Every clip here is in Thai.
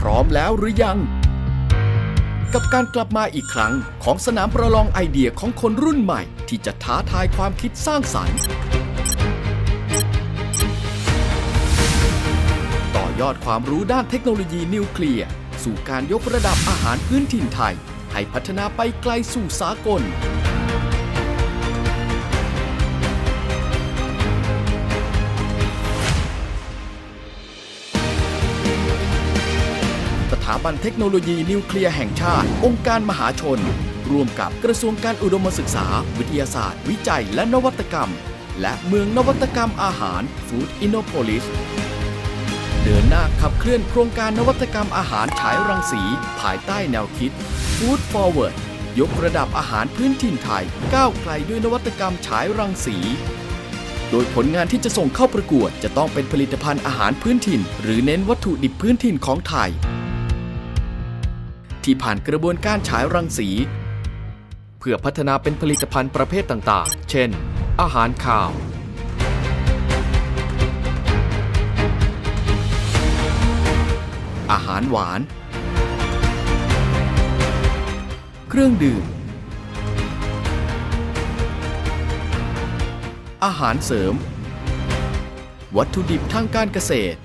พร้อมแล้วหรือยัง กับการกลับมาอีกครั้งของสนามประลองไอเดียของคนรุ่นใหม่ ที่จะท้าทายความคิดสร้างสรรค์ ต่อยอดความรู้ด้านเทคโนโลยีนิวเคลียร์ สู่การยกระดับอาหารพื้นถิ่นไทย ให้พัฒนาไปไกลสู่สากล ถาบันเทคโนโลยีนิวเคลียร์แห่งชาติ องค์การมหาชน ร่วมกับกระทรวงการอุดมศึกษา วิทยาศาสตร์ วิจัย และนวัตกรรม และเมืองนวัตกรรมอาหาร Food Innopolis เดินหน้าขับเคลื่อนโครงการนวัตกรรมอาหารฉายรังสี ภายใต้แนวคิด Food Forward ยกระดับอาหารพื้นถิ่นไทย ก้าวไกลด้วยนวัตกรรมฉายรังสี โดยผลงานที่จะส่งเข้าประกวด จะต้องเป็นผลิตภัณฑ์อาหารพื้นถิ่น หรือเน้นวัตถุดิบพื้นถิ่นของไทย ที่ผ่านกระบวนการฉายรังสี เพื่อพัฒนาเป็นผลิตภัณฑ์ประเภทต่างๆ เช่น อาหารข้าว อาหารหวาน เครื่องดื่ม อาหารเสริม วัตถุดิบทางการเกษตร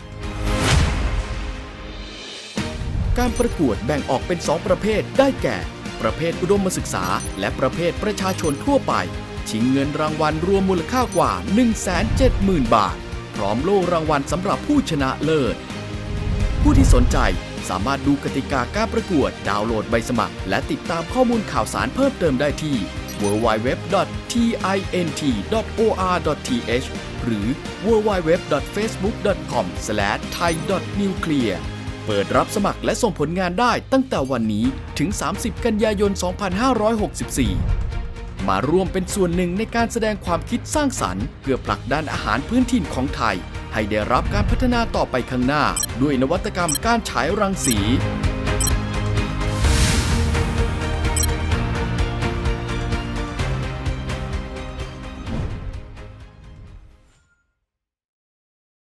การประกวดแบ่งออกเป็น 2 ประเภทได้แก่ ประเภทอุดมศึกษา และประเภทประชาชนทั่วไป ชิงเงินรางวัลรวมมูลค่ากว่า 170,000 บาท พร้อมโล่รางวัลสำหรับผู้ชนะเลิศ ผู้ที่สนใจสามารถดูกติกาการประกวด ดาวน์โหลดใบสมัคร และติดตามข้อมูลข่าวสารเพิ่มเติมได้ที่ www.tint.or.th หรือ www.facebook.com/thai.nuclear เปิดรับสมัครและส่งผลงานได้ตั้งแต่วันนี้ถึง 30 กันยายน 2564 มาร่วมเป็นส่วนหนึ่งในการแสดงความคิดสร้างสรรค์ เพื่อผลักดันอาหารพื้นถิ่นของไทย ให้ได้รับการพัฒนาต่อไปข้างหน้า ด้วยนวัตกรรมการฉายรังสี